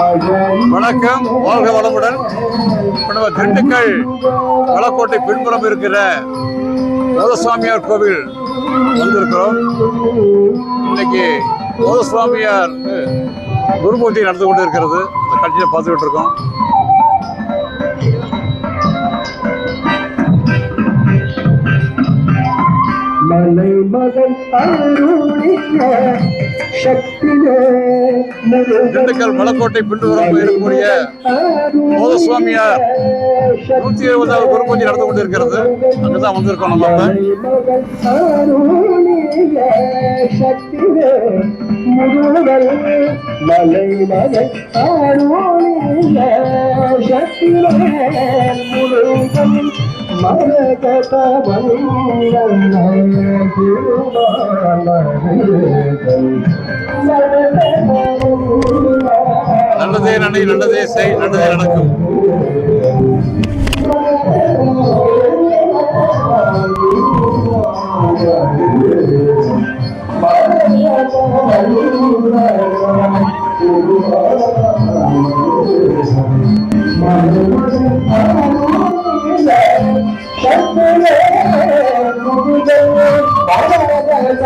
வணக்கம். வாழ்க வளமுடன். இப்ப நம்ம திண்டுக்கல் வளக்கோட்டை பின்புறம் இருக்கிற போதசுவாமியார் கோவில் வந்திருக்கிறோம். இன்னைக்கு போதசுவாமியார் குரு நடந்து கொண்டு இருக்கிறது இந்த பார்த்துக்கிட்டு இருக்கோம். மலை மகன் அருளிய சக்தியே திண்டுக்கல் மலக்கோட்டை பின்புறம் இருக்கக்கூடிய போதசுவாமியார் நூத்தி இருபதாவது குரு பூஜை நடந்து கொண்டு இருக்கிறது அங்கதான் வந்திருக்கோம் நம்ம மலை சக்தியே முருகன். மரகத நல்லதே நன்மை நல்லதே செய் நல்லதே நடக்கும்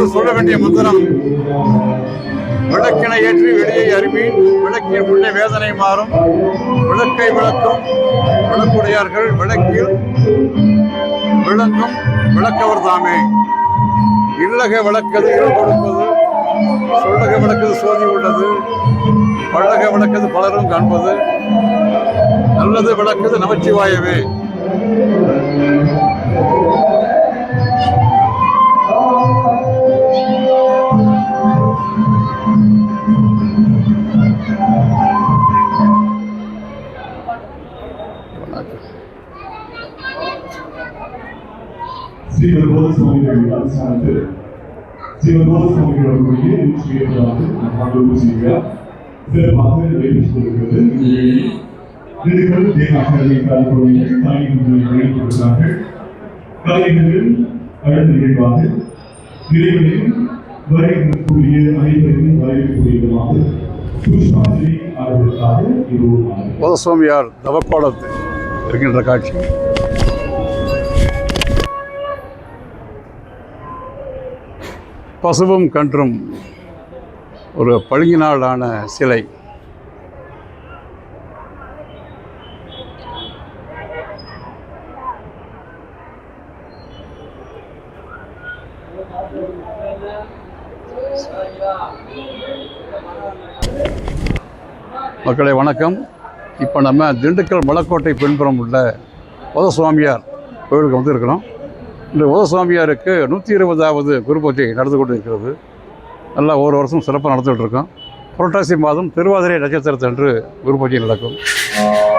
போது சொல்ல வேண்டிய மந்திரம் விளக்கினை ஏற்றி வெளியை அருமி விளக்கின் உள்ளே வேதனை மாறும் விளக்கை விளக்கும் விளக்குடையார்கள் விளக்கில் விளங்கும் விளக்கவர் தாமே. இல்லக விளக்கது இருள் கொடுப்பது சொல்லக விளக்கது சோதி உள்ளது பழக விளக்கது பலரும் காண்பது நல்லது விளக்கது நமச்சிவாயவே ஸ்ரீமத் சுவாமிகள் அரசானது ஸ்ரீமத் சுவாமிகளோட மொழியை நூற்றி ஏழாவது மகாபூர் பூஜையா சிறப்பாக நடைபெற்று கொண்டிருக்கிறது திண்டுக்கல் தேவாசிரியர்களை கலைஞர்கள் கலைஞர்களை வழங்கியிருக்கிறார்கள் கலைஞர்கள் அடுத்த நிகழ்வாக நிறைவடையும் வரையக்கூடிய அனைவரையும் வரவேற்கக்கூடிய விதமாக புஷ்பாஞ்சலி அவர்களுக்காக இது ஒரு போதசுவாமியார் தவக்கோலத்தில் இருக்கின்ற காட்சி. பசுவும் கன்றும் ஒரு பழுங்கினாலான சிலை. மக்களே வணக்கம். இப்போ நம்ம திண்டுக்கல் மலக்கோட்டை பின்புறம் உள்ள உதசுவாமியார் கோவிலுக்கு வந்திருக்கிறோம். இந்த உதசுவாமியாருக்கு நூற்றி இருபதாவது குருபூஜை நடந்து கொண்டு இருக்கிறது நல்லா ஒரு வருஷம் சிறப்பாக நடத்திட்டு இருக்கோம். புரட்டாசி மாதம் திருவாதிரை நட்சத்திரத்தன்று குரு பூஜை நடக்கும்.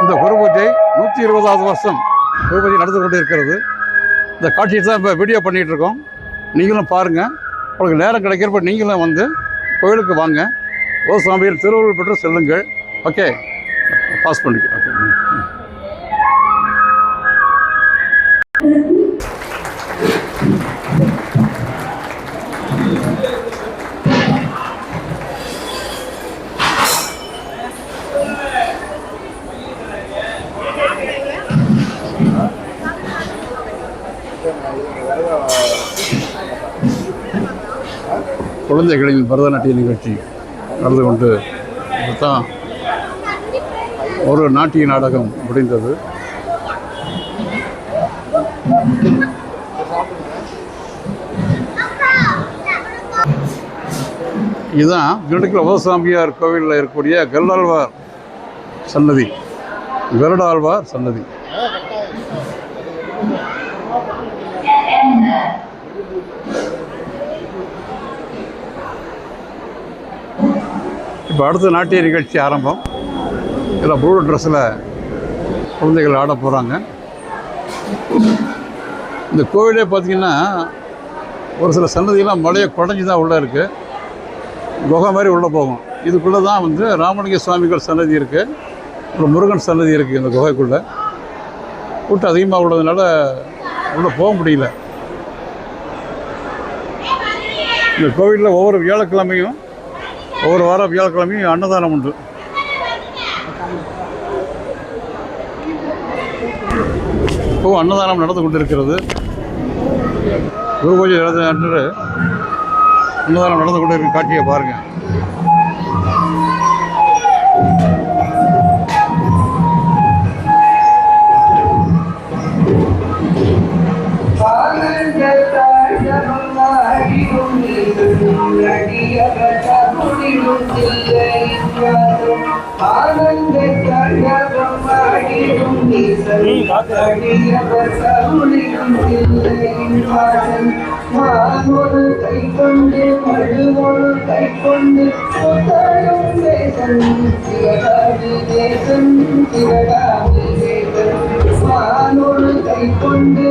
இந்த குரு பூஜை நூற்றி இருபதாவது வருஷம் குரு பூஜை நடந்து கொண்டு இருக்கிறது இந்த காட்சியை தான் இப்போ வீடியோ பண்ணிகிட்டு இருக்கோம். நீங்களும் பாருங்கள் உங்களுக்கு நேரம் கிடைக்கிறப்ப நீங்களும் வந்து கோயிலுக்கு வாங்க. ஓ திருவள்ளுவர் பெற்று செல்லுங்கள். ஓகே பாஸ் பண்ணிக்க ஓகே குழந்தைகளின் பரதநாட்டிய நிகழ்ச்சி நடந்து கொண்டு தான் ஒரு நாட்டிய நாடகம் முடிந்தது. இதுதான் திண்டுக்கல் உபசாமியார் கோவிலில் இருக்கக்கூடிய கல்லாழ்வார் சன்னதி கருடாழ்வார் சன்னதி. இப்போ அடுத்த நாட்டிய நிகழ்ச்சி ஆரம்பம். இதில் ப்ளூ ட்ரெஸ்ஸில் குழந்தைகள் ஆட போகிறாங்க. இந்த கோவிலே பார்த்தீங்கன்னா ஒரு சில சன்னதியெல்லாம் மழையை குடஞ்சி தான் உள்ளே இருக்குது குகை மாதிரி உள்ளே போகும். இதுக்குள்ளே தான் வந்து ராமலிங்க சுவாமிகள் சன்னதி இருக்குது அப்புறம் முருகன் சன்னதி இருக்குது இந்த குகைக்குள்ளே. கூட்டம் அதிகமாக உள்ளதுனால உள்ளே போக முடியல. இந்த கோவிலில் ஒவ்வொரு வியாழக்கிழமையும் ஒவ்வொரு வாரம் வியாழக்கிழமையும் அன்னதானம் உண்டு. இப்போ அன்னதானம் நடந்து கொண்டிருக்கிறது. குரு பூஜை நடந்த அன்று அன்னதானம் நடந்து கொண்டு இருக்கிற காட்சியை பாருங்க. மானொரு கை கொண்டு மழுவொரு கை கொண்டு புத்தழும் தேசம் சிவகாமி தேசம் சிவகாமி தேசம் கை கொண்டு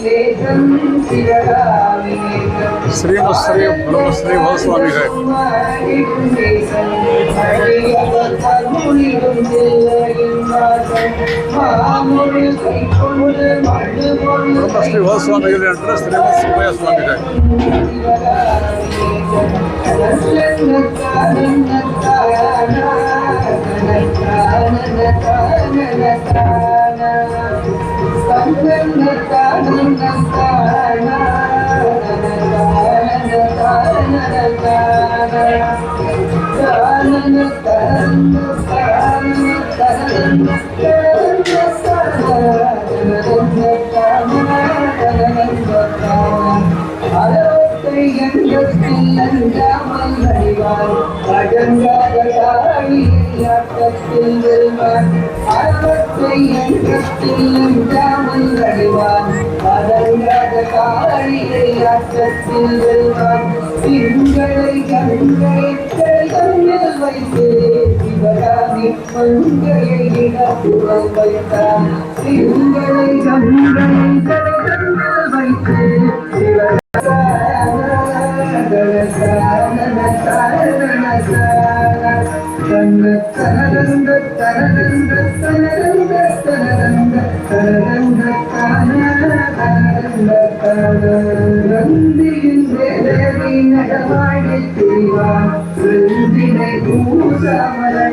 சிவகாமி தேசம் ஸ்ரீமஸ்ரீ பிரம்மஸ்ரீ வசுவாமிகள் பிரம்மஸ்ரீ வசுவாமிகள் என்ற ஸ்ரீமத் சுப்பைய சுவாமிகள் அறுபத்தை எங்கத்தில் அஞ்சாமல் அறிவான் அடங்காத தாழியாட்டத்தில் வெல்வான். அறத்தை எங்கத்தில் அஞ்சாமல் அறிவான் அடங்காத தாழியாட்டத்தில் வெல்வான் திங்களை கண்களை கண்ணில் வைத்து வைத்தான் திங்களை கண்களை கண்ணில் வைத்து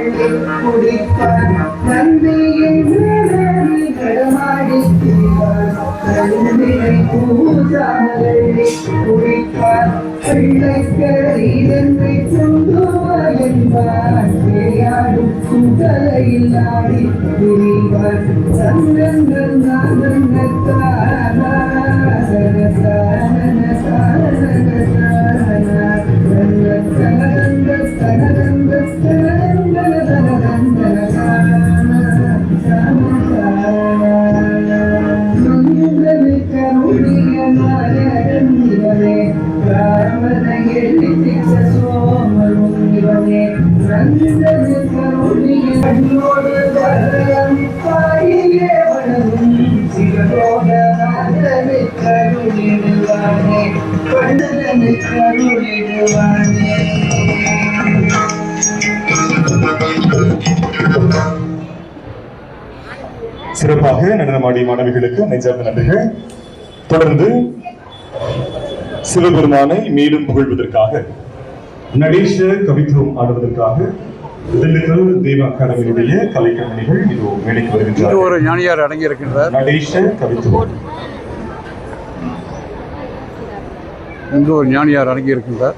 சிவகாமி குடிப்பான் நந்தியின் நடமாடி திரிவான் நந்தினை பூஜாமலை குடிப்பான் பிள்ளைக்கரை கொண்டுவார் விளையாடும் ஆடி சிறப்பாக நடனமாடிய மாணவிகளுக்கு நெஞ்சார்ந்த நன்றிகள். தொடர்ந்து சிவபெருமானை மீண்டும் புகழ்வதற்காக நடேஷ கவித்துவம் ஆடுவதற்காக திண்டுக்கல் தேவ அகாடமியினுடைய கலைக்கணிகள் இதோ மேடைக்கு இங்கு வருகின்றார் ஒரு ஞானியார் அடங்கி இருக்கின்றார் நடேஷ கவித்துவம் இங்கு ஒரு ஞானியார் அடங்கி இருக்கின்றார்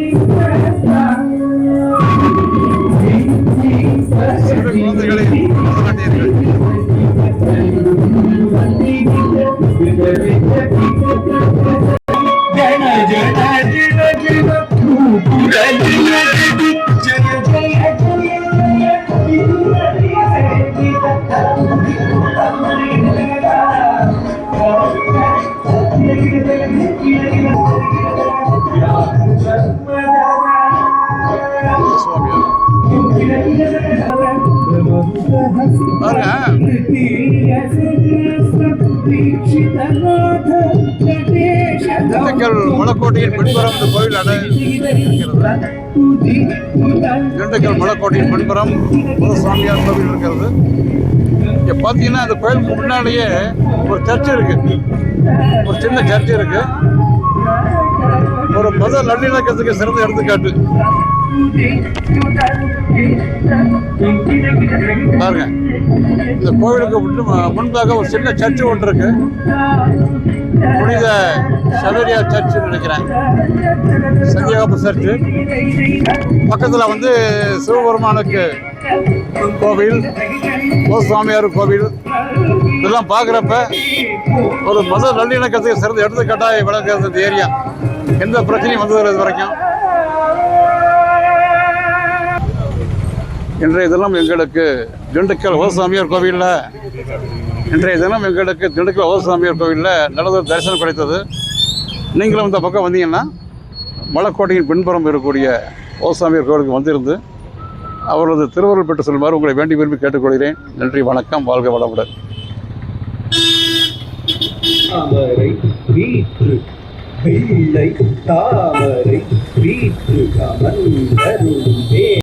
திண்டுக்கல் மலக்கோட்டையின் பின்புறம் இந்த கோவில் அடை. இருக்கிறது திண்டுக்கல் மலக்கோட்டையின் பின்புறம் ஒரு சுவாமியார் கோவில் இருக்கிறது. இங்கே பார்த்தீங்கன்னா அந்த கோயிலுக்கு முன்னாடியே ஒரு சர்ச் இருக்கு. ஒரு சின்ன சர்ச் இருக்கு. ஒரு மத நல்லிணக்கத்துக்கு சிறந்த எடுத்துக்காட்டு. பாருங்க. இந்த கோவிலுக்கு முன்னு- முன்பாக ஒரு சின்ன சர்ச்சு ஒன்று இருக்கு. புனித சவேரியா சர்ச் நினைக்கிறேன். சந்தியாகப்பு சர்ச்சு. பக்கத்தில் வந்து சிவபெருமானுக்கு கோவில் கோஸ்வாமியார் கோவில் இதெல்லாம் பார்க்குறப்ப ஒரு மத நல்லிணக்கத்துக்கு சிறந்த எடுத்துக்காட்டாக விளக்குறது இந்த ஏரியா. எந்த பிரச்சனையும் வந்ததில்லை இது வரைக்கும். இன்றைய தினம் எங்களுக்கு திண்டுக்கல் ஓசாமியார் கோவிலில் இன்றைய தினம் எங்களுக்கு திண்டுக்கல் ஓசாமியார் கோவிலில் நல்லதொரு தரிசனம் கிடைத்தது. நீங்களும் இந்த பக்கம் வந்தீங்கன்னா மலைக்கோட்டையின் பின்புறம் இருக்கக்கூடிய ஓசாமியார் கோவிலுக்கு வந்திருந்து அவரது திருவருள் பெற்று செல்லுமாறு உங்களை வேண்டி விரும்பி கேட்டுக்கொள்கிறேன். நன்றி வணக்கம் வாழ்க வளமுடன். தாமரை வீற்று. வெள்ளை தாமரை வீற்று கமந்தருமே